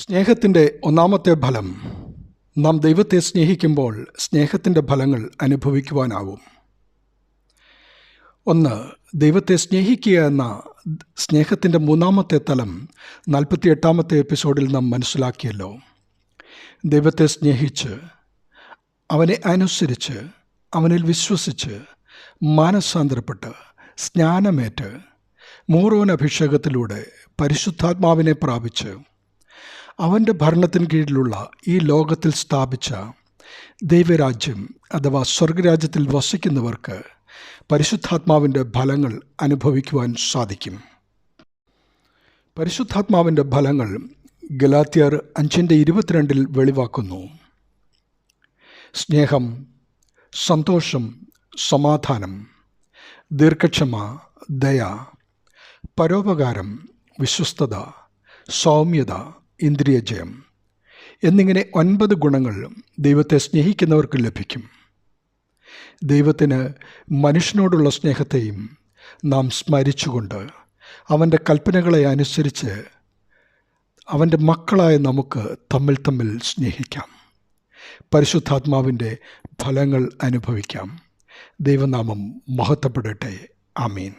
സ്നേഹത്തിന്റെ ഒന്നാമത്തെ ഫലം. നാം ദൈവത്തെ സ്നേഹിക്കുമ്പോൾ സ്നേഹത്തിന്റെ ഫലങ്ങൾ അനുഭവിക്കുവാനാവും. ഒന്ന് ദൈവത്തെ സ്നേഹിക്കുക എന്ന സ്നേഹത്തിന്റെ മൂന്നാമത്തെ തലം നാൽപ്പത്തിയെട്ടാമത്തെ എപ്പിസോഡിൽ നാം മനസ്സിലാക്കിയല്ലോ. ദൈവത്തെ സ്നേഹിച്ച് അവനെ അനുസരിച്ച് അവനിൽ വിശ്വസിച്ച് മാനസാന്തരപ്പെട്ട് സ്നാനമേറ്റ് മൂറോൻ അഭിഷേകത്തിലൂടെ പരിശുദ്ധാത്മാവിനെ പ്രാപിച്ച് അവന്റെ ഭരണത്തിന് കീഴിലുള്ള ഈ ലോകത്തിൽ സ്ഥാപിച്ച ദൈവരാജ്യം അഥവാ സ്വർഗരാജ്യത്തിൽ വസിക്കുന്നവർക്ക് പരിശുദ്ധാത്മാവിന്റെ ഫലങ്ങൾ അനുഭവിക്കുവാൻ സാധിക്കും. പരിശുദ്ധാത്മാവിന്റെ ഫലങ്ങൾ ഗലാത്തിയർ അഞ്ചിന്റെ ഇരുപത്തിരണ്ടിൽ വെളിവാക്കുന്നു. സ്നേഹം സന്തോഷം സമാധാനം ദീർഘക്ഷമ ദയ പരോപകാരം വിശ്വസ്തത സൗമ്യത ഇന്ദ്രിയജയം. എന്നിങ്ങനെ ഒൻപത് ഗുണങ്ങൾ ദൈവത്തെ സ്നേഹിക്കുന്നവർക്ക് ലഭിക്കും. ദൈവത്തിന് മനുഷ്യനോടുള്ള സ്നേഹത്തെയും നാം സ്മരിച്ചുകൊണ്ട് അവന്റെ കൽപ്പനകളെ അനുസരിച്ച് അവന്റെ മക്കളായ നമുക്ക് തമ്മിൽ തമ്മിൽ സ്നേഹിക്കാം. പരിശുദ്ധാത്മാവിന്റെ ഫലങ്ങൾ അനുഭവിക്കാം. ദൈവനാമം മഹത്വപ്പെടട്ടെ. ആമീൻ.